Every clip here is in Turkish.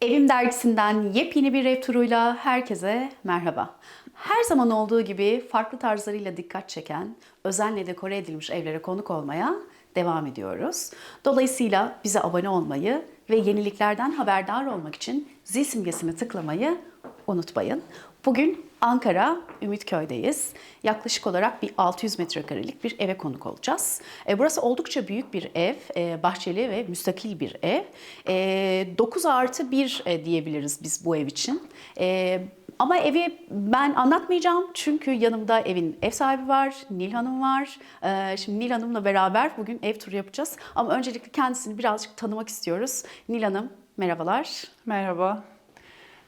Evim dergisinden yepyeni bir ev herkese merhaba. Her zaman olduğu gibi farklı tarzlarıyla dikkat çeken, özenle dekore edilmiş evlere konuk olmaya devam ediyoruz. Dolayısıyla bize abone olmayı ve yeniliklerden haberdar olmak için zil simgesini tıklamayı unutmayın. Bugün Ankara Ümitköy'deyiz. Yaklaşık olarak bir 600 metrekarelik bir eve konuk olacağız. E, Burası oldukça büyük bir ev, e, bahçeli ve müstakil bir ev. E, 9 artı 1 e, diyebiliriz biz bu ev için. E, Ama evi ben anlatmayacağım çünkü yanımda evin ev sahibi var, Nil Hanım var. E, Şimdi Nil Hanım'la beraber bugün ev turu yapacağız. Ama öncelikle kendisini birazcık tanımak istiyoruz. Nil Hanım, merhabalar. Merhaba.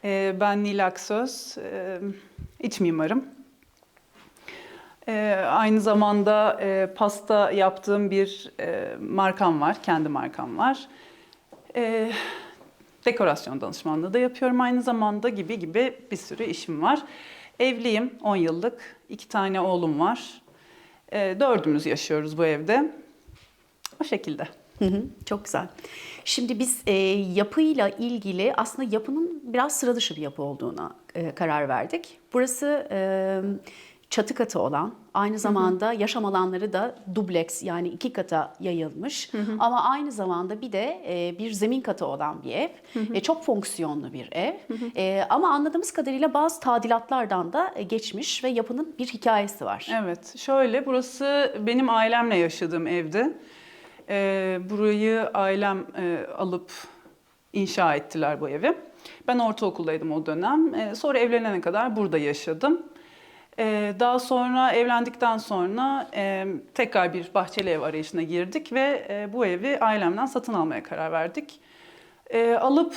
Ee, Ben Nil Aksöz. Ee, İç mimarım. Ee, Aynı zamanda e, pasta yaptığım bir e, markam var. Kendi markam var. Ee, Dekorasyon danışmanlığı da yapıyorum aynı zamanda gibi gibi bir sürü işim var. Evliyim 10 yıllık. iki tane oğlum var. Ee, Dördümüz yaşıyoruz bu evde. O şekilde. Hı hı, çok güzel. Şimdi biz e, yapıyla ilgili aslında yapının biraz sıra dışı bir yapı olduğuna e, karar verdik. Burası e, çatı katı olan, aynı zamanda yaşam alanları da dubleks yani iki kata yayılmış. Ama aynı zamanda bir de e, bir zemin katı olan bir ev. E, çok fonksiyonlu bir ev. E, ama anladığımız kadarıyla bazı tadilatlardan da e, geçmiş ve yapının bir hikayesi var. Evet, şöyle burası benim ailemle yaşadığım evdi. Ee, burayı ailem e, alıp inşa ettiler bu evi. Ben ortaokuldaydım o dönem. Ee, sonra evlenene kadar burada yaşadım. Ee, daha sonra evlendikten sonra e, tekrar bir bahçeli ev arayışına girdik ve e, bu evi ailemden satın almaya karar verdik. Ee, alıp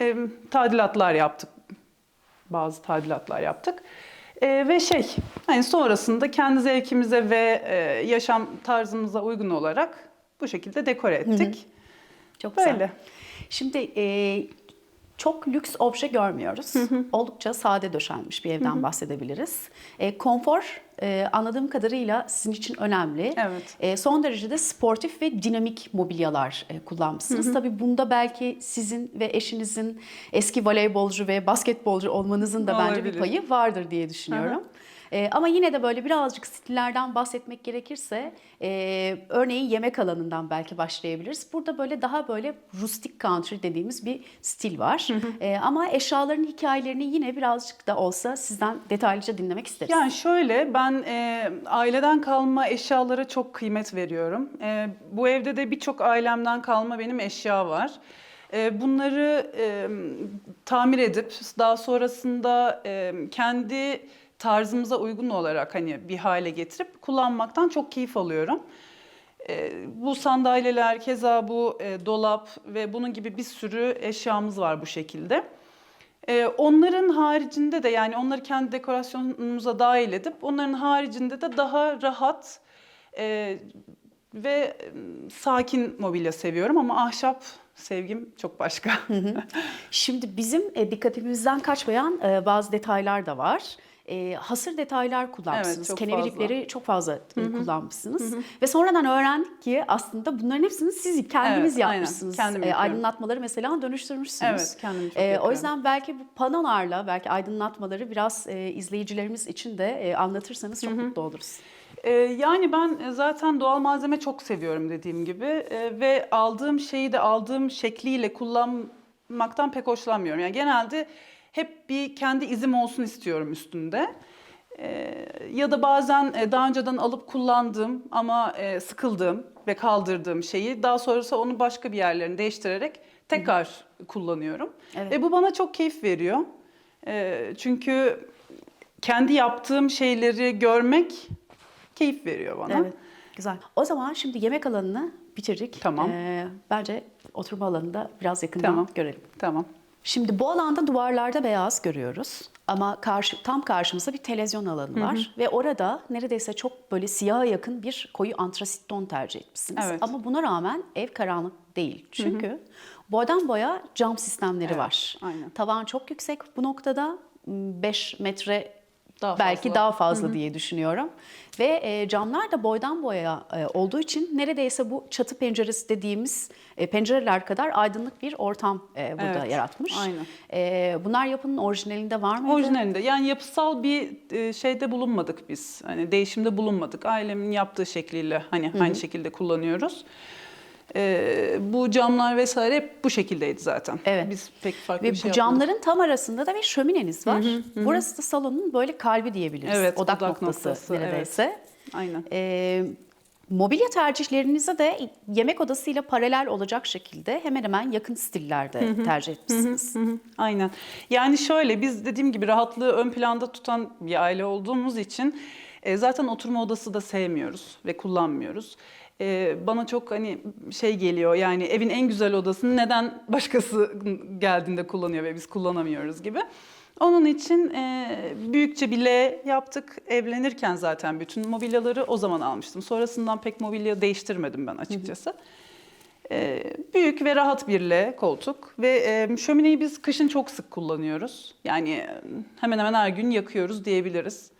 e, tadilatlar yaptık bazı tadilatlar yaptık. Ee, ve şey, hani sonrasında kendi zevkimize ve e, yaşam tarzımıza uygun olarak bu şekilde dekore ettik. Çok güzel. Böyle. Şimdi e, çok lüks obje görmüyoruz. Oldukça sade döşenmiş bir evden bahsedebiliriz. E, konfor e, anladığım kadarıyla sizin için önemli. Evet. E, son derecede sportif ve dinamik mobilyalar e, kullanmışsınız. Tabii bunda belki sizin ve eşinizin eski voleybolcu ve basketbolcu olmanızın da bence bir Olabilir. payı vardır diye düşünüyorum. E, ama yine de böyle birazcık stillerden bahsetmek gerekirse e, örneğin yemek alanından belki başlayabiliriz. Burada böyle daha böyle rustic country dediğimiz bir stil var. E, ama eşyaların hikayelerini yine birazcık da olsa sizden detaylıca dinlemek isteriz. Yani şöyle ben e, aileden kalma eşyalara çok kıymet veriyorum. E, bu evde de birçok ailemden kalma benim eşya var. E, bunları e, tamir edip daha sonrasında e, kendi tarzımıza uygun olarak hani bir hale getirip kullanmaktan çok keyif alıyorum. E, bu sandalyeler, keza bu e, dolap ve bunun gibi bir sürü eşyamız var bu şekilde. Ee, onların haricinde de yani onları kendi dekorasyonumuza dahil edip onların haricinde de daha rahat e, ve e, sakin mobilya seviyorum ama ahşap sevgim çok başka. Şimdi bizim e, dikkatimizden kaçmayan e, bazı detaylar da var. E, hasır detaylar kullanmışsınız. Evet, çok Kenevirikleri çok fazla e, kullanmışsınız. Ve sonradan öğrendik ki aslında bunların hepsini siz kendiniz Evet, yapmışsınız. E, aydınlatmaları mesela dönüştürmüşsünüz. Evet, kendim çok E, o yüzden belki bu panolarla, belki aydınlatmaları biraz e, izleyicilerimiz için de e, anlatırsanız çok mutlu oluruz. Yani ben zaten doğal malzeme çok seviyorum dediğim gibi ve aldığım şeyi de aldığım şekliyle kullanmaktan pek hoşlanmıyorum. Yani genelde hep bir kendi izim olsun istiyorum üstünde. Ee, ya da bazen e, daha önceden alıp kullandığım ama e, sıkıldığım ve kaldırdığım şeyi daha sonrası onu başka bir yerlerini değiştirerek tekrar kullanıyorum. Evet. Ve bu bana çok keyif veriyor. Ee, çünkü kendi yaptığım şeyleri görmek keyif veriyor bana. Evet, güzel. O zaman şimdi yemek alanını bitirdik. Tamam. E, bence oturma alanını da biraz yakından Tamam. görelim. Tamam. Şimdi bu alanda duvarlarda beyaz görüyoruz. Ama karşı, tam karşımızda bir televizyon alanı var. Ve orada neredeyse çok böyle siyaha yakın bir koyu antrasit ton tercih etmişsiniz. Evet. Ama buna rağmen ev karanlık değil. Çünkü boydan boya cam sistemleri Evet, var. aynen. Tavan çok yüksek bu noktada. 5 metre Daha belki fazla. daha fazla diye düşünüyorum. Ve e, camlar da boydan boya e, olduğu için neredeyse bu çatı penceresi dediğimiz e, pencereler kadar aydınlık bir ortam e, burada Evet, yaratmış. aynen. E, bunlar yapının orijinalinde var mıydı? Orijinalinde yani yapısal bir e, şeyde bulunmadık biz. Hani değişimde bulunmadık. Ailemin yaptığı şekliyle hani aynı şekilde kullanıyoruz. E, bu camlar vesaire hep bu şekildeydi zaten. Evet. Biz pek farklı Ve bir şey bu yapmadık. camların tam arasında da bir şömineniz var. Burası da salonun böyle kalbi diyebiliriz. Evet, odak, odak noktası, noktası, neredeyse. Aynen. Ee, mobilya tercihlerinize de yemek odasıyla paralel olacak şekilde hemen hemen yakın stillerde tercih etmişsiniz. Hı hı, Aynen. Yani şöyle biz dediğim gibi rahatlığı ön planda tutan bir aile olduğumuz için e, zaten oturma odası da sevmiyoruz ve kullanmıyoruz. E, bana çok hani şey geliyor yani evin en güzel odasını neden başkası geldiğinde kullanıyor ve biz kullanamıyoruz gibi. Onun için e, büyükçe bir L yaptık. Evlenirken zaten bütün mobilyaları o zaman almıştım. Sonrasından pek mobilya değiştirmedim ben açıkçası. Ee, büyük ve rahat bir L koltuk ve e, şömineyi biz kışın çok sık kullanıyoruz. Yani e, hemen hemen her gün yakıyoruz diyebiliriz.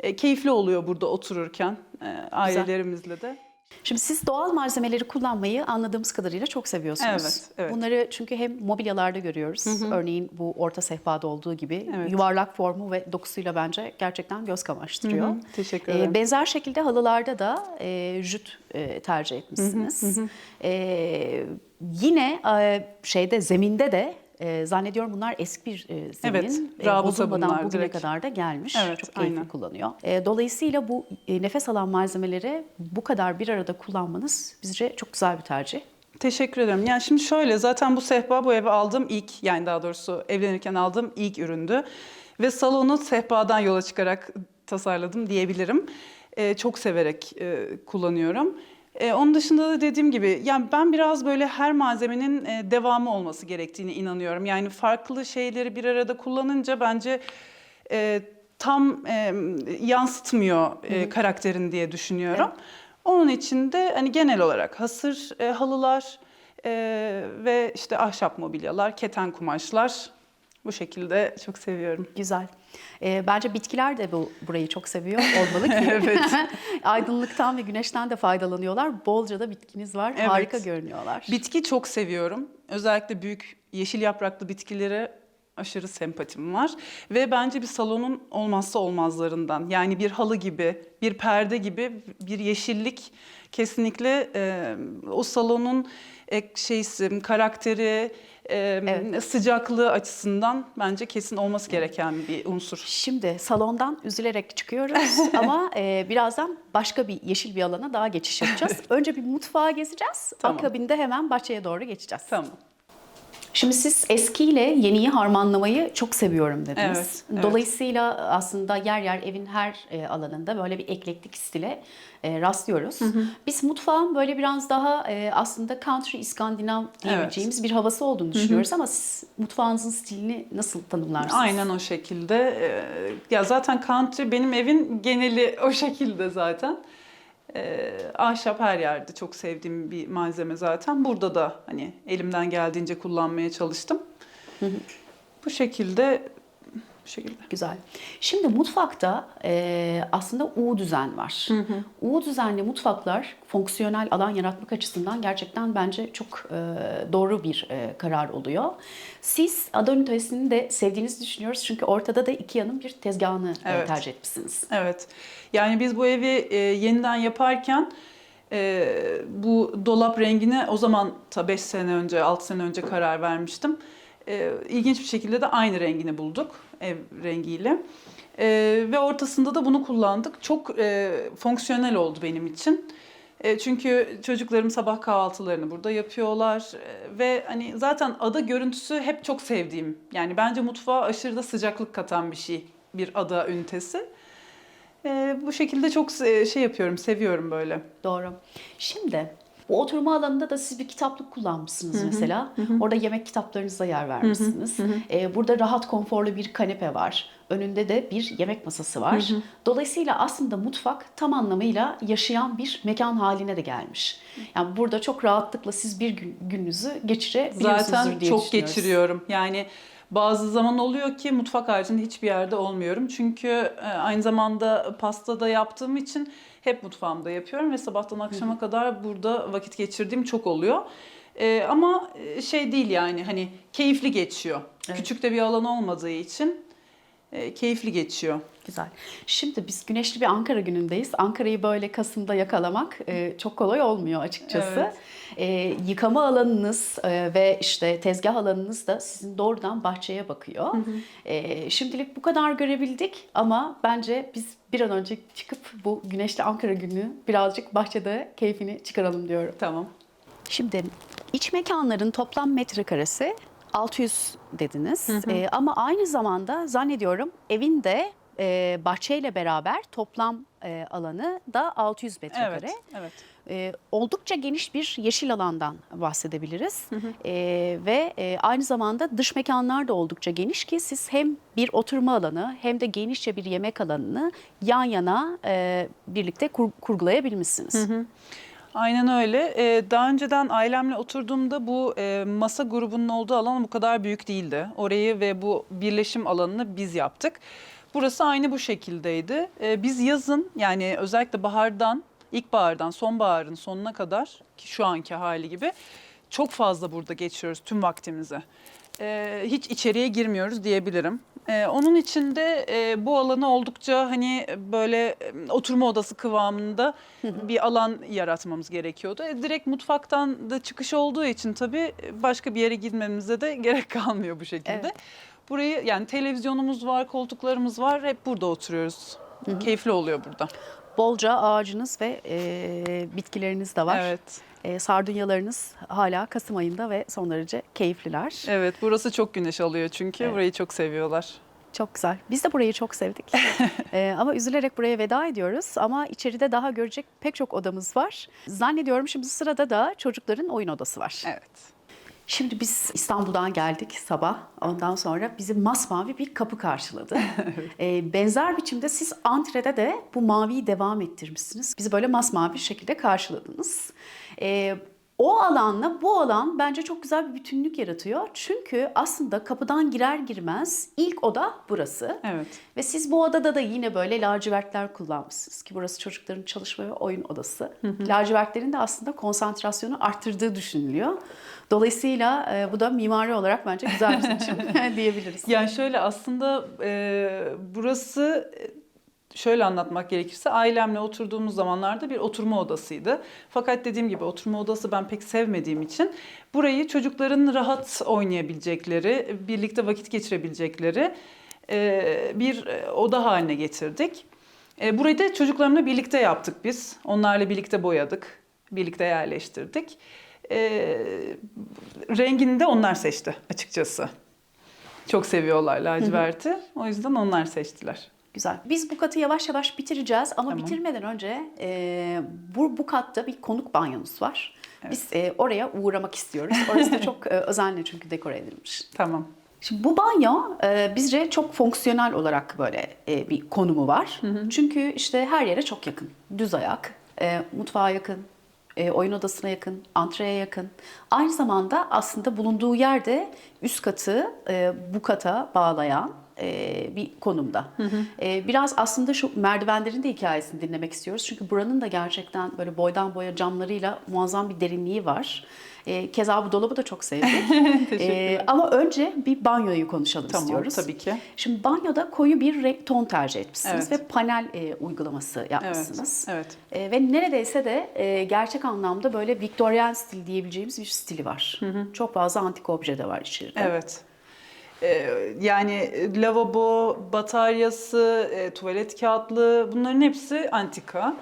E, keyifli oluyor burada otururken e, ailelerimizle de. Şimdi siz doğal malzemeleri kullanmayı anladığımız kadarıyla çok seviyorsunuz. Evet, evet. Bunları çünkü hem mobilyalarda görüyoruz. Örneğin bu orta sehpada olduğu gibi Evet. yuvarlak formu ve dokusuyla bence gerçekten göz kamaştırıyor. Hı hı, teşekkür Ee, ederim. benzer şekilde halılarda da e, jüt e, tercih etmişsiniz. Ee, yine e, şeyde zeminde de e, zannediyorum bunlar eski bir e, zemin. Evet, E, bozulmadan bugüne direkt. kadar da gelmiş. Evet, Çok keyifli aynen. kullanıyor. E, dolayısıyla bu e, nefes alan malzemeleri bu kadar bir arada kullanmanız bizce çok güzel bir tercih. Teşekkür ederim. Yani şimdi şöyle zaten bu sehpa bu eve aldığım ilk yani daha doğrusu evlenirken aldığım ilk üründü. Ve salonu sehpadan yola çıkarak tasarladım diyebilirim. Ee, çok severek e, kullanıyorum. Ee, onun dışında da dediğim gibi yani ben biraz böyle her malzemenin e, devamı olması gerektiğine inanıyorum. Yani farklı şeyleri bir arada kullanınca bence e, tam e, yansıtmıyor e, karakterini diye düşünüyorum. Onun için de hani genel olarak hasır e, halılar e, ve işte ahşap mobilyalar, keten kumaşlar bu şekilde çok seviyorum. Güzel. E, bence bitkiler de bu burayı çok seviyor olmalı ki. Evet. Aydınlıktan ve güneşten de faydalanıyorlar. Bolca da bitkiniz var. Evet. Harika görünüyorlar. Bitki çok seviyorum. Özellikle büyük yeşil yapraklı bitkilere aşırı sempatim var. Ve bence bir salonun olmazsa olmazlarından. Yani bir halı gibi, bir perde gibi bir yeşillik kesinlikle e, o salonun e, şeysi, karakteri, e, Evet. sıcaklığı açısından bence kesin olması gereken bir unsur. Şimdi salondan üzülerek çıkıyoruz ama e, birazdan başka bir yeşil bir alana daha geçiş yapacağız. Önce bir mutfağa gezeceğiz. Tamam. Akabinde hemen bahçeye doğru geçeceğiz. Tamam. Şimdi siz eskiyle yeniyi harmanlamayı çok seviyorum dediniz. Evet, evet. Dolayısıyla aslında yer yer evin her e, alanında böyle bir eklektik stile e, rastlıyoruz. Biz mutfağın böyle biraz daha e, aslında country İskandinav diyebileceğimiz bir havası olduğunu düşünüyoruz ama siz mutfağınızın stilini nasıl tanımlarsınız? Aynen o şekilde. Ya zaten country benim evin geneli o şekilde zaten. Ee, ahşap her yerde çok sevdiğim bir malzeme zaten. Burada da hani elimden geldiğince kullanmaya çalıştım. Bu şekilde bu şekilde. Güzel. Şimdi mutfakta e, aslında U düzen var. U düzenli mutfaklar fonksiyonel alan yaratmak açısından gerçekten bence çok e, doğru bir e, karar oluyor. Siz ada ünitesini de sevdiğinizi düşünüyoruz çünkü ortada da Ikea'nın bir tezgahını e, Evet. tercih etmişsiniz. Evet. Yani biz bu evi e, yeniden yaparken e, bu dolap rengine o zaman ta 5 sene önce, 6 sene önce karar vermiştim. E, ilginç bir şekilde de aynı rengini bulduk ev rengiyle. E, ve ortasında da bunu kullandık. Çok e, fonksiyonel oldu benim için. E, çünkü çocuklarım sabah kahvaltılarını burada yapıyorlar E, ve hani zaten ada görüntüsü hep çok sevdiğim. Yani bence mutfağa aşırı da sıcaklık katan bir şey bir ada ünitesi. E, bu şekilde çok şey yapıyorum, seviyorum böyle. Doğru. Şimdi bu oturma alanında da siz bir kitaplık kullanmışsınız mesela. Orada yemek kitaplarınıza yer vermişsiniz. Ee, burada rahat, konforlu bir kanepe var. Önünde de bir yemek masası var. Dolayısıyla aslında mutfak tam anlamıyla yaşayan bir mekan haline de gelmiş. Yani burada çok rahatlıkla siz bir gün, gününüzü geçirebiliyorsunuzdur Zaten diye çok geçiriyorum. Yani Bazı zaman oluyor ki mutfak haricinde hiçbir yerde olmuyorum. Çünkü e, aynı zamanda pasta da yaptığım için hep mutfağımda yapıyorum ve sabahtan akşama kadar burada vakit geçirdiğim çok oluyor. E, ama e, şey değil yani hani keyifli geçiyor. Evet. Küçük de bir alan olmadığı için e, keyifli geçiyor. Güzel. Şimdi biz güneşli bir Ankara günündeyiz. Ankara'yı böyle Kasım'da yakalamak e, çok kolay olmuyor açıkçası. Evet. E, yıkama alanınız e, ve işte tezgah alanınız da sizin doğrudan bahçeye bakıyor. E, şimdilik bu kadar görebildik ama bence biz bir an önce çıkıp bu güneşli Ankara günü birazcık bahçede keyfini çıkaralım diyorum. Tamam. Şimdi iç mekanların toplam metrekaresi 600 dediniz. Ee, ama aynı zamanda zannediyorum evin de e, bahçeyle beraber toplam e, alanı da 600 metrekare. Evet. Evet. Ee, oldukça geniş bir yeşil alandan bahsedebiliriz. Ee, ve e, aynı zamanda dış mekanlar da oldukça geniş ki siz hem bir oturma alanı hem de genişçe bir yemek alanını yan yana e, birlikte kur- kurgulayabilmişsiniz. Aynen öyle. Ee, daha önceden ailemle oturduğumda bu e, masa grubunun olduğu alan bu kadar büyük değildi. Orayı ve bu birleşim alanını biz yaptık. Burası aynı bu şekildeydi. Ee, biz yazın yani özellikle bahardan, ilkbahardan sonbaharın sonuna kadar ki şu anki hali gibi çok fazla burada geçiriyoruz tüm vaktimizi. Ee, hiç içeriye girmiyoruz diyebilirim. Ee, onun için de e, bu alanı oldukça hani böyle e, oturma odası kıvamında bir alan yaratmamız gerekiyordu. E, direkt mutfaktan da çıkış olduğu için tabii başka bir yere gitmemize de gerek kalmıyor bu şekilde. Evet. Burayı yani televizyonumuz var, koltuklarımız var. Hep burada oturuyoruz. Keyifli oluyor burada. Bolca ağacınız ve e, bitkileriniz de var. Evet. E, sardunyalarınız hala Kasım ayında ve son derece keyifliler. Evet, burası çok güneş alıyor çünkü Evet. burayı çok seviyorlar. Çok güzel. Biz de burayı çok sevdik. E, ama üzülerek buraya veda ediyoruz. Ama içeride daha görecek pek çok odamız var. Zannediyorum şimdi sırada da çocukların oyun odası var. Evet. Şimdi biz İstanbul'dan geldik sabah. Ondan sonra bizi masmavi bir kapı karşıladı. Ee, benzer biçimde siz antrede de bu maviyi devam ettirmişsiniz. Bizi böyle masmavi şekilde karşıladınız. Ee, o alanla bu alan bence çok güzel bir bütünlük yaratıyor. Çünkü aslında kapıdan girer girmez ilk oda burası. Evet. Ve siz bu odada da yine böyle lacivertler kullanmışsınız ki burası çocukların çalışma ve oyun odası. Lacivertlerin de aslında konsantrasyonu arttırdığı düşünülüyor. Dolayısıyla e, bu da mimari olarak bence güzel bir seçim diyebiliriz. Yani şöyle aslında e, burası e, şöyle anlatmak gerekirse ailemle oturduğumuz zamanlarda bir oturma odasıydı. Fakat dediğim gibi oturma odası ben pek sevmediğim için burayı çocukların rahat oynayabilecekleri, birlikte vakit geçirebilecekleri e, bir e, oda haline getirdik. Burayı da çocuklarımla birlikte yaptık biz. Onlarla birlikte boyadık, birlikte yerleştirdik. E, rengini de onlar seçti açıkçası. Çok seviyorlar laciverti. O yüzden onlar seçtiler. Güzel. Biz bu katı yavaş yavaş bitireceğiz ama Tamam. bitirmeden önce e, bu, bu katta bir konuk banyomuz var. Biz e, oraya uğramak istiyoruz. Orası da çok e, özenle çünkü dekore edilmiş. Tamam. Şimdi bu banyo e, bizce çok fonksiyonel olarak böyle e, bir konumu var. Çünkü işte her yere çok yakın. Düz ayak, e, mutfağa yakın, e, oyun odasına yakın, antreye yakın. Aynı zamanda aslında bulunduğu yerde üst katı e, bu kata bağlayan e, bir konumda. E, biraz aslında şu merdivenlerin de hikayesini dinlemek istiyoruz. Çünkü buranın da gerçekten böyle boydan boya camlarıyla muazzam bir derinliği var. E, keza bu dolabı da çok sevdik. Teşekkürler. ama önce bir banyoyu konuşalım Tamam istiyoruz. tabii ki. Şimdi banyoda koyu bir renk ton tercih etmişsiniz Evet. ve panel e, uygulaması yapmışsınız. Evet. Evet. E, ve neredeyse de e, gerçek anlamda böyle Victorian stil diyebileceğimiz bir stili var. Çok fazla antik obje de var içeride. Evet. Ee, yani lavabo, bataryası, e, tuvalet kağıtlığı bunların hepsi antika.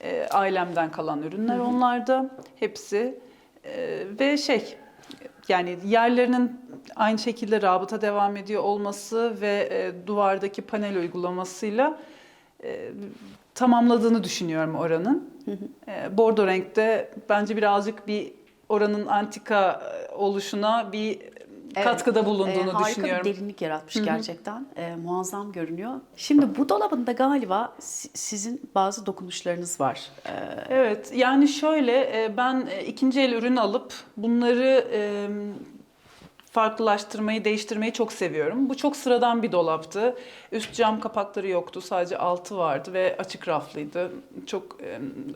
Ee, ailemden kalan ürünler onlar da hepsi. Ee, ve şey yani yerlerinin aynı şekilde rabıta devam ediyor olması ve e, duvardaki panel uygulamasıyla e, tamamladığını düşünüyorum oranın. E, bordo renkte bence birazcık bir oranın antika e, oluşuna bir katkıda bulunduğunu E, harika düşünüyorum. bir derinlik yaratmış gerçekten. E, muazzam görünüyor. Şimdi bu dolabında galiba si- sizin bazı dokunuşlarınız var. E, Evet, yani şöyle e, ben e, ikinci el ürün alıp bunları e, farklılaştırmayı, değiştirmeyi çok seviyorum. Bu çok sıradan bir dolaptı. Üst cam kapakları yoktu. Sadece altı vardı ve açık raflıydı. Çok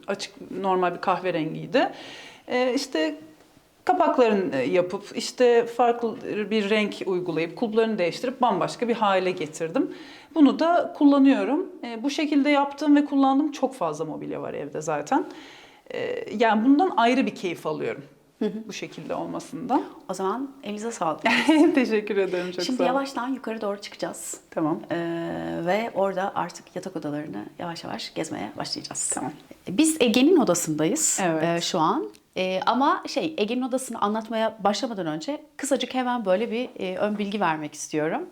açık, normal bir kahverengiydi. E, işte kapaklarını e, yapıp işte farklı bir renk uygulayıp kulplarını değiştirip bambaşka bir hale getirdim. Bunu da kullanıyorum. E, bu şekilde yaptığım ve kullandığım çok fazla mobilya var evde zaten. E, yani bundan ayrı bir keyif alıyorum. Bu şekilde olmasından. O zaman elinize sağlık. Teşekkür ederim çok Şimdi sağ olun. yavaştan yukarı doğru çıkacağız. Tamam. Ee, ve orada artık yatak odalarını yavaş yavaş gezmeye başlayacağız. Tamam. Biz Ege'nin odasındayız Evet. e, şu an. E, ama şey Ege'nin odasını anlatmaya başlamadan önce kısacık hemen böyle bir e, ön bilgi vermek istiyorum.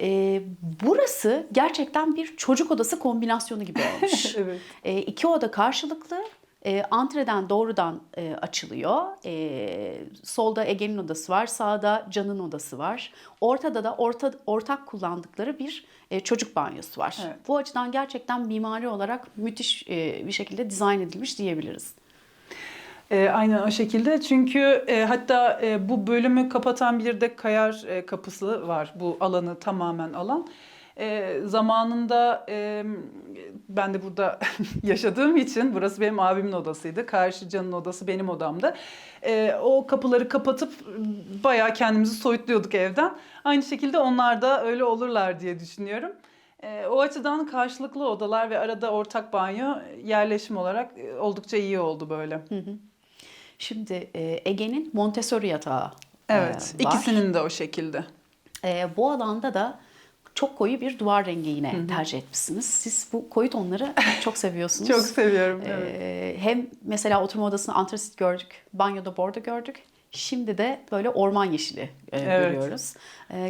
E, burası gerçekten bir çocuk odası kombinasyonu gibi olmuş. Evet. E, iki oda karşılıklı. E, antreden doğrudan e, açılıyor. E, solda Ege'nin odası var, sağda Can'ın odası var. Ortada da orta, ortak kullandıkları bir e, çocuk banyosu var. Evet. Bu açıdan gerçekten mimari olarak müthiş e, bir şekilde dizayn edilmiş diyebiliriz. E, aynen o şekilde. Çünkü e, hatta e, bu bölümü kapatan bir de kayar e, kapısı var. Bu alanı tamamen alan. E, zamanında e, ben de burada yaşadığım için burası benim abimin odasıydı. Karşı Can'ın odası benim odamda. E, o kapıları kapatıp bayağı kendimizi soyutluyorduk evden. Aynı şekilde onlar da öyle olurlar diye düşünüyorum. E, o açıdan karşılıklı odalar ve arada ortak banyo yerleşim olarak e, oldukça iyi oldu böyle. Şimdi e, Ege'nin Montessori yatağı e, Evet, var. ikisinin de o şekilde. E, bu alanda da çok koyu bir duvar rengi yine tercih etmişsiniz. Siz bu koyu tonları çok seviyorsunuz. Çok seviyorum. Evet. Hem mesela oturma odasında antrasit gördük, banyoda bordo gördük. Şimdi de böyle orman yeşili e, Evet. görüyoruz.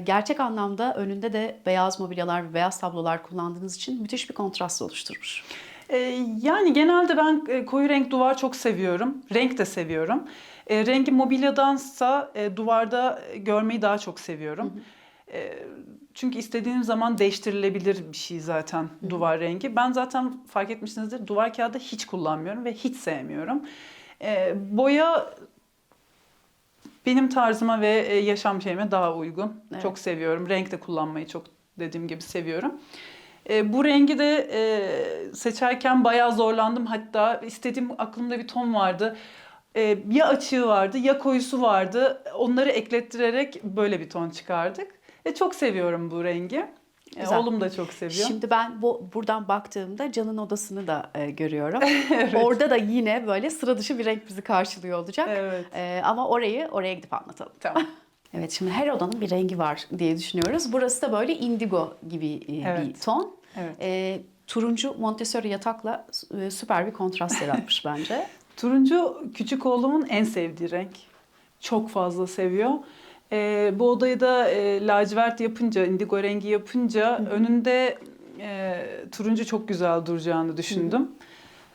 Gerçek anlamda önünde de beyaz mobilyalar ve beyaz tablolar kullandığınız için müthiş bir kontrast oluşturmuş. Ee, yani genelde ben e, koyu renk duvar çok seviyorum. Renk de seviyorum. E, rengi mobilyadansa e, duvarda görmeyi daha çok seviyorum. E, çünkü istediğim zaman değiştirilebilir bir şey zaten duvar rengi. Ben zaten fark etmişsinizdir duvar kağıdı hiç kullanmıyorum ve hiç sevmiyorum. E, boya benim tarzıma ve e, yaşam şeyime daha uygun. Evet. Çok seviyorum. Renk de kullanmayı çok dediğim gibi seviyorum. E, bu rengi de e, seçerken bayağı zorlandım. Hatta istediğim aklımda bir ton vardı. E, ya açığı vardı ya koyusu vardı. Onları eklettirerek böyle bir ton çıkardık. Ve çok seviyorum bu rengi. E, Güzel. oğlum da çok seviyor. Şimdi ben bu buradan baktığımda Can'ın odasını da e, görüyorum. Orada da yine böyle sıra dışı bir renk bizi karşılıyor olacak. Evet. E, ama orayı oraya gidip anlatalım. Tamam. Evet şimdi her odanın bir rengi var diye düşünüyoruz. Burası da böyle indigo gibi e, bir Evet. ton. Evet. E, turuncu Montessori yatakla e, süper bir kontrast yaratmış bence. Turuncu küçük oğlumun en sevdiği renk. Çok fazla seviyor. Ee, bu odayı da e, lacivert yapınca, indigo rengi yapınca önünde e, turuncu çok güzel duracağını düşündüm.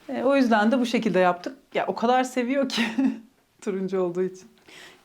E, o yüzden de bu şekilde yaptık. Ya o kadar seviyor ki turuncu olduğu için.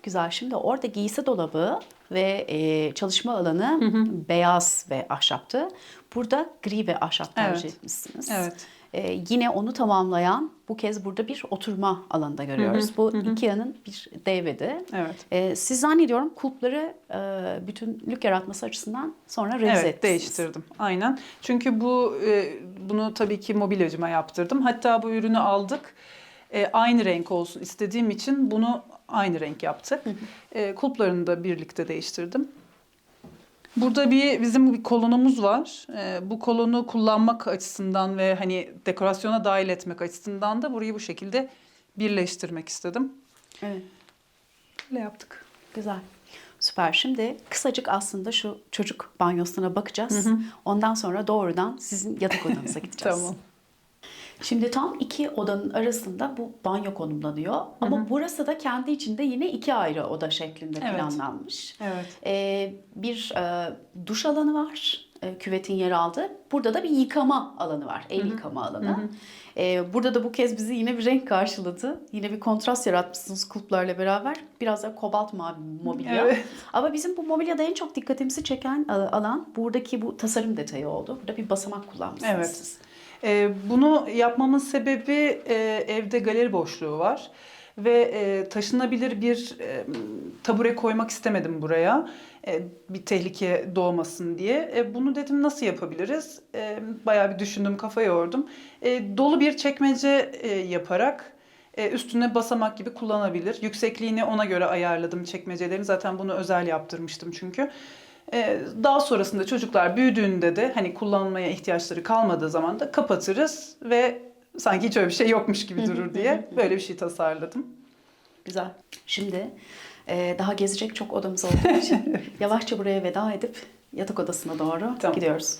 Güzel. Şimdi orada giysi dolabı ve e, çalışma alanı beyaz ve ahşaptı. Burada gri ve ahşap tercih Evet. etmişsiniz. Evet. E, yine onu tamamlayan bu kez burada bir oturma alanında görüyoruz. Bu Ikea'nın bir devedi. Evet. E, siz zannediyorum kulpları e, bütünlük yaratması açısından sonra revize Evet etmişsiniz. değiştirdim. Aynen. Çünkü bu e, bunu tabii ki mobilyacıma yaptırdım. Hatta bu ürünü aldık. E, aynı renk olsun istediğim için bunu aynı renk yaptık. E, kulplarını da birlikte değiştirdim. Burada bir bizim bir kolonumuz var. E, bu kolonu kullanmak açısından ve hani dekorasyona dahil etmek açısından da burayı bu şekilde birleştirmek istedim. Evet. Böyle yaptık. Güzel. Süper. Şimdi kısacık aslında şu çocuk banyosuna bakacağız. Ondan sonra doğrudan sizin yatak odanıza gideceğiz. Tamam. Şimdi tam iki odanın arasında bu banyo konumlanıyor. Ama burası da kendi içinde yine iki ayrı oda şeklinde Evet. planlanmış. Evet. Ee, bir e, duş alanı var. e, küvetin yer aldığı. Burada da bir yıkama alanı var. El yıkama alanı. Ee, burada da bu kez bizi yine bir renk karşıladı. Yine bir kontrast yaratmışsınız kulplarla beraber. Biraz da kobalt mavi mobilya. Evet. Ama bizim bu mobilyada en çok dikkatimizi çeken e, alan buradaki bu tasarım detayı oldu. Burada bir basamak kullanmışsınız Evet. siz. Ee, bunu yapmamın sebebi e, evde galeri boşluğu var ve e, taşınabilir bir e, tabure koymak istemedim buraya. E, bir tehlike doğmasın diye. E, bunu dedim nasıl yapabiliriz? E, bayağı bir düşündüm, kafa yordum. E, dolu bir çekmece e, yaparak e, üstüne basamak gibi kullanabilir. Yüksekliğini ona göre ayarladım çekmecelerin. Zaten bunu özel yaptırmıştım çünkü. E, daha sonrasında çocuklar büyüdüğünde de hani kullanmaya ihtiyaçları kalmadığı zaman da kapatırız ve sanki hiç öyle bir şey yokmuş gibi durur diye böyle bir şey tasarladım. Güzel. Şimdi e, daha gezecek çok odamız olduğu için yavaşça buraya veda edip yatak odasına doğru Tamam. gidiyoruz.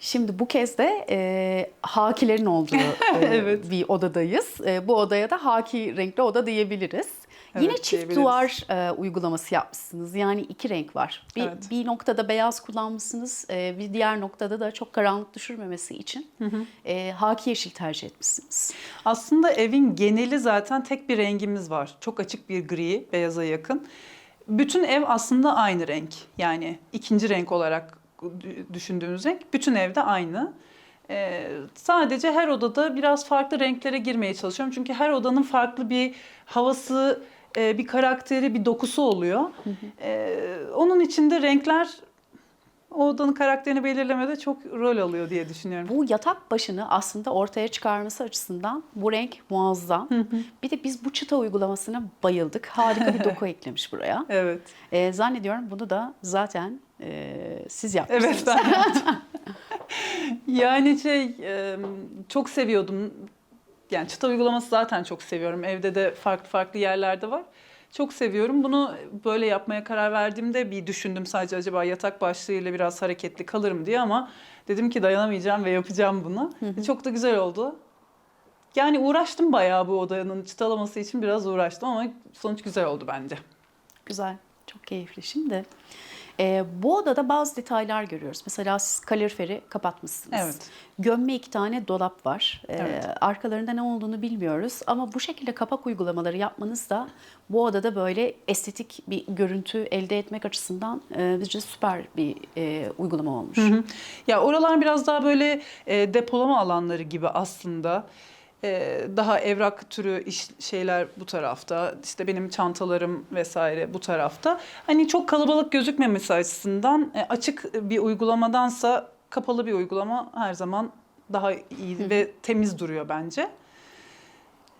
Şimdi bu kez de e, hakilerin olduğu e, Evet. bir odadayız. E, bu odaya da haki renkli oda diyebiliriz. Yine çift duvar e, uygulaması yapmışsınız. Yani iki renk var. Bir, Evet. bir noktada beyaz kullanmışsınız. e, bir diğer noktada da çok karanlık düşürmemesi için e, haki yeşil tercih etmişsiniz. Aslında evin geneli zaten tek bir rengimiz var. Çok açık bir gri, beyaza yakın. Bütün ev aslında aynı renk. Yani ikinci renk olarak dü- düşündüğümüz renk bütün evde aynı. Ee, sadece her odada biraz farklı renklere girmeye çalışıyorum. Çünkü her odanın farklı bir havası, e, bir karakteri, bir dokusu oluyor. Ee, onun içinde renkler o odanın karakterini belirlemede çok rol alıyor diye düşünüyorum. Bu yatak başını aslında ortaya çıkarması açısından bu renk muazzam. Bir de biz bu çıta uygulamasına bayıldık. Harika bir doku eklemiş buraya. Evet. Ee, zannediyorum bunu da zaten e, siz yapmışsınız. Evet ben yaptım. yani şey e, çok seviyordum. Yani çıta uygulaması zaten çok seviyorum. Evde de farklı farklı yerlerde var. Çok seviyorum. Bunu böyle yapmaya karar verdiğimde bir düşündüm sadece acaba yatak başlığıyla biraz hareketli kalırım diye ama dedim ki dayanamayacağım ve yapacağım bunu. Çok da güzel oldu. Yani uğraştım bayağı bu odanın çıtalaması için biraz uğraştım ama sonuç güzel oldu bence. Güzel, çok keyifli. Şimdi e, bu odada bazı detaylar görüyoruz. Mesela siz kaloriferi kapatmışsınız. Evet. Gömme iki tane dolap var. E, Evet. Arkalarında ne olduğunu bilmiyoruz. Ama bu şekilde kapak uygulamaları yapmanız da bu odada böyle estetik bir görüntü elde etmek açısından e, bizce süper bir e, uygulama olmuş. Hı hı. Ya oralar biraz daha böyle e, depolama alanları gibi aslında. E, daha evrak türü iş, şeyler bu tarafta. İşte benim çantalarım vesaire bu tarafta. Hani çok kalabalık gözükmemesi açısından e, açık bir uygulamadansa kapalı bir uygulama her zaman daha iyi ve temiz duruyor bence.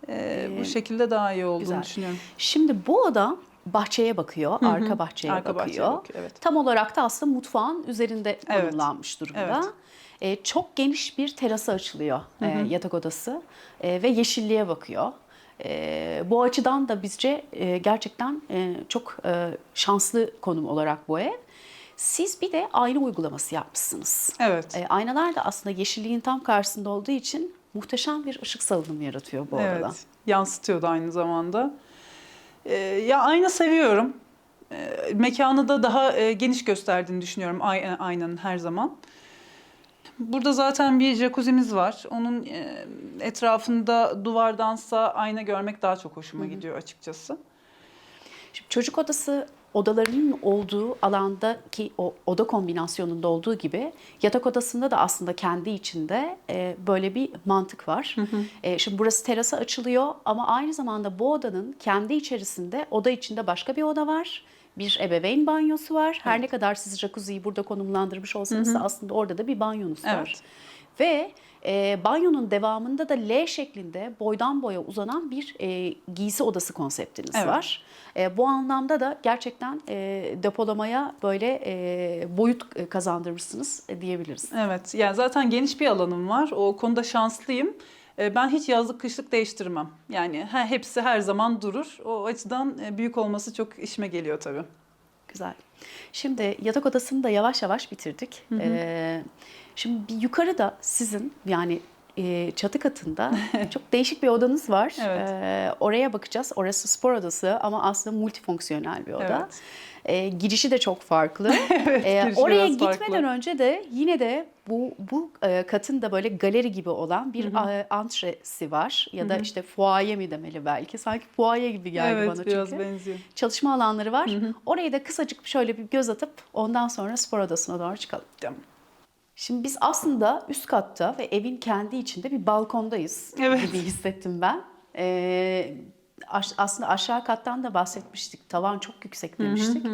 Ee, bu şekilde daha iyi olduğunu güzel. düşünüyorum. Şimdi bu oda bahçeye bakıyor, hı. arka bahçeye Arka bakıyor. bahçeye bakıyor, evet. Tam olarak da aslında mutfağın üzerinde Evet. konumlanmış durumda. Evet. E, çok geniş bir terası açılıyor e, yatak odası E, ve yeşilliğe bakıyor. E, bu açıdan da bizce e, gerçekten e, çok e, şanslı konum olarak bu ev. Siz bir de ayna uygulaması yapmışsınız. Evet. E, aynalar da aslında yeşilliğin tam karşısında olduğu için muhteşem bir ışık salınımı yaratıyor bu odada. Evet, yansıtıyordu aynı zamanda. Ee, ya ayna seviyorum. Ee, mekanı da daha e, geniş gösterdiğini düşünüyorum ay- aynanın her zaman. Burada zaten bir jacuzzi'miz var. Onun e, etrafında duvardansa ayna görmek daha çok hoşuma gidiyor açıkçası. Şimdi çocuk odası odalarının olduğu alandaki o oda kombinasyonunda olduğu gibi yatak odasında da aslında kendi içinde e, böyle bir mantık var. E, şimdi burası terasa açılıyor ama aynı zamanda bu odanın kendi içerisinde oda içinde başka bir oda var. Bir ebeveyn banyosu var. Her ne kadar siz jacuzziyi burada konumlandırmış olsanız da aslında orada da bir banyonuz var. Evet. Ve e, banyonun devamında da L şeklinde boydan boya uzanan bir e, giysi odası konseptiniz Evet. var. E, bu anlamda da gerçekten e, depolamaya böyle e, boyut e, kazandırmışsınız diyebiliriz. Evet, yani zaten geniş bir alanım var. O konuda şanslıyım. Ee, Ben hiç yazlık kışlık değiştirmem. Yani he- hepsi her zaman durur. O açıdan e, büyük olması çok işime geliyor tabii. Güzel. Şimdi yatak odasını da yavaş yavaş bitirdik. E, şimdi bir yukarıda sizin yani e, çatı katında çok değişik bir odanız var. Evet. E, oraya bakacağız. Orası spor odası ama aslında multifonksiyonel bir oda. Evet. E, girişi de çok farklı. E, girişi oraya gitmeden farklı. önce de yine de bu bu e, katın da böyle galeri gibi olan bir e, antresi var ya da işte fuaye mi demeli belki. Sanki fuaye gibi geldi evet, bana biraz çünkü. benziyor. Çalışma alanları var. Oraya da kısacık şöyle bir göz atıp ondan sonra spor odasına doğru çıkalım. Tamam. Şimdi biz aslında üst katta ve evin kendi içinde bir balkondayız Evet. gibi hissettim ben. Ee, aslında aşağı kattan da bahsetmiştik. Tavan çok yüksek demiştik.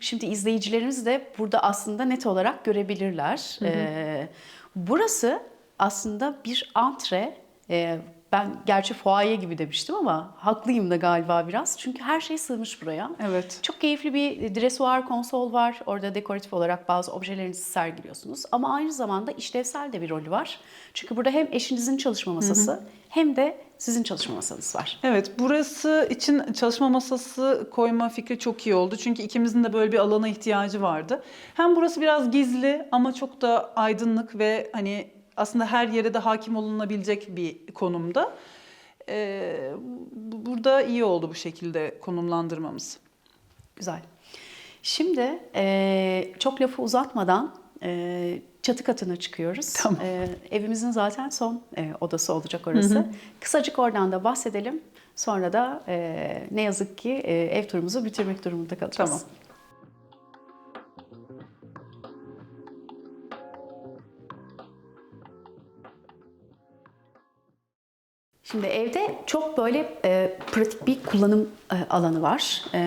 Şimdi izleyicilerimiz de burada aslında net olarak görebilirler. Ee, burası aslında bir antre. Ee, ben gerçi fuaye gibi demiştim ama haklıyım da galiba biraz. Çünkü her şey sığmış buraya. Evet. Çok keyifli bir dresuar konsol var. Orada dekoratif olarak bazı objelerinizi sergiliyorsunuz. Ama aynı zamanda işlevsel de bir rolü var. Çünkü burada hem eşinizin çalışma masası hem de sizin çalışma masanız var. Evet, burası için çalışma masası koyma fikri çok iyi oldu. Çünkü ikimizin de böyle bir alana ihtiyacı vardı. Hem burası biraz gizli ama çok da aydınlık ve hani aslında her yere de hakim olunabilecek bir konumda. Ee, bu- burada iyi oldu bu şekilde konumlandırmamız. Güzel. Şimdi eee, çok lafı uzatmadan eee, çatı katına çıkıyoruz. Tamam. Eee, evimizin zaten son eee, odası olacak orası. Kısacık oradan da bahsedelim. Sonra da eee, ne yazık ki eee, ev turumuzu bitirmek durumunda kalacağız. Tamam. Şimdi evde çok böyle e, pratik bir kullanım e, alanı var E,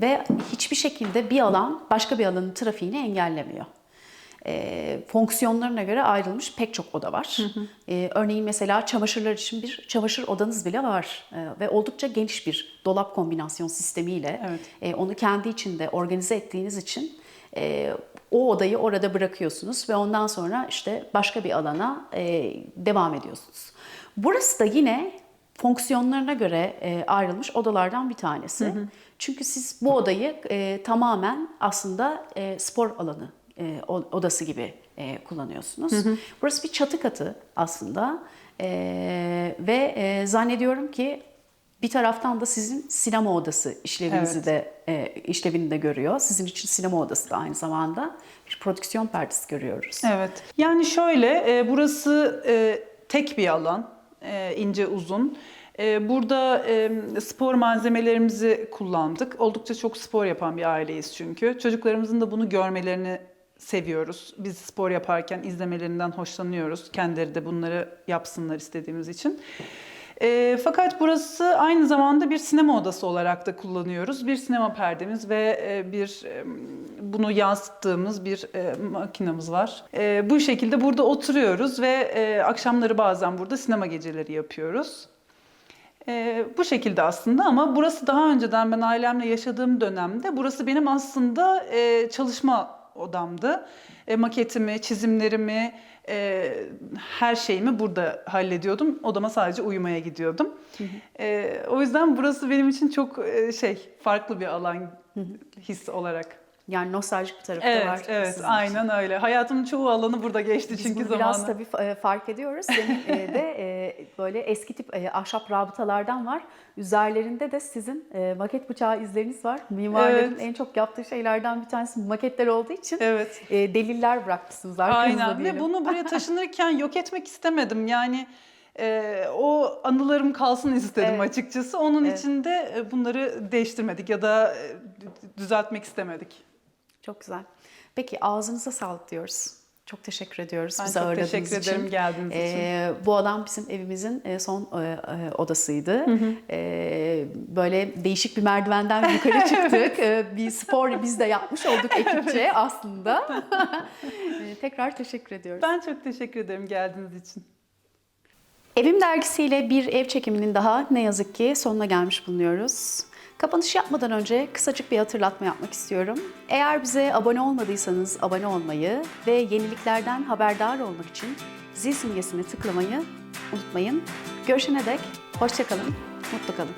ve hiçbir şekilde bir alan başka bir alanın trafiğini engellemiyor. E, fonksiyonlarına göre ayrılmış pek çok oda var. E, örneğin mesela çamaşırlar için bir çamaşır odanız bile var E, ve oldukça geniş bir dolap kombinasyon sistemiyle Evet. e, onu kendi içinde organize ettiğiniz için e, o odayı orada bırakıyorsunuz ve ondan sonra işte başka bir alana e, devam ediyorsunuz. Burası da yine fonksiyonlarına göre e, ayrılmış odalardan bir tanesi. Çünkü siz bu odayı e, tamamen aslında e, spor alanı e, odası gibi e, kullanıyorsunuz. Burası bir çatı katı aslında E, ve e, zannediyorum ki bir taraftan da sizin sinema odası işlevinizi Evet. de e, işlevini de görüyor. Sizin için sinema odası da aynı zamanda bir prodüksiyon perdesi görüyoruz. Evet. Yani şöyle, e, burası e, tek bir alan, e, ince uzun. Burada spor malzemelerimizi kullandık. Oldukça çok spor yapan bir aileyiz çünkü. Çocuklarımızın da bunu görmelerini seviyoruz. Biz spor yaparken izlemelerinden hoşlanıyoruz. Kendileri de bunları yapsınlar istediğimiz için. E, fakat burası aynı zamanda bir sinema odası olarak da kullanıyoruz. Bir sinema perdemiz ve e, bir e, bunu yansıttığımız bir e, makinamız var. E, bu şekilde burada oturuyoruz ve e, akşamları bazen burada sinema geceleri yapıyoruz. E, bu şekilde aslında ama burası daha önceden ben ailemle yaşadığım dönemde burası benim aslında e, çalışma odamdı. E, maketimi, çizimlerimi, e, her şeyimi burada hallediyordum. Odama sadece uyumaya gidiyordum. E, o yüzden burası benim için çok e, şey farklı bir alan his olarak. Yani nostaljik bir tarafı Evet, var. evet, için. aynen öyle. Hayatımın çoğu alanı burada geçti Biz çünkü zamanla. biraz tabii e, fark ediyoruz. Senin e, de e, böyle eski tip ahşap rabıtalardan var. Üzerlerinde de sizin maket bıçağı izleriniz var. Mimarların Evet. en çok yaptığı şeylerden bir tanesi maketler olduğu için Evet. deliller bırakmışsınız arkanızda Aynen ve bunu buraya taşınırken yok etmek istemedim. Yani e, o anılarım kalsın istedim Evet. açıkçası. Onun Evet. için de bunları değiştirmedik ya da düzeltmek istemedik. Çok güzel. Peki ağzınıza sağlık diyoruz. Çok teşekkür ediyoruz Ben bizi çok ağırladığınız teşekkür için. ederim geldiğiniz için. Ee, bu adam bizim evimizin e, son e, e, odasıydı. Ee, böyle değişik bir merdivenden yukarı çıktık. Ee, bir spor biz de yapmış olduk ekipçe aslında. Ee, Tekrar teşekkür ediyoruz. Ben çok teşekkür ederim geldiğiniz için. Evim dergisiyle bir ev çekiminin daha ne yazık ki sonuna gelmiş bulunuyoruz. Kapanış yapmadan önce kısacık bir hatırlatma yapmak istiyorum. Eğer bize abone olmadıysanız abone olmayı ve yeniliklerden haberdar olmak için zil simgesini tıklamayı unutmayın. Görüşene dek hoşçakalın, mutlu kalın.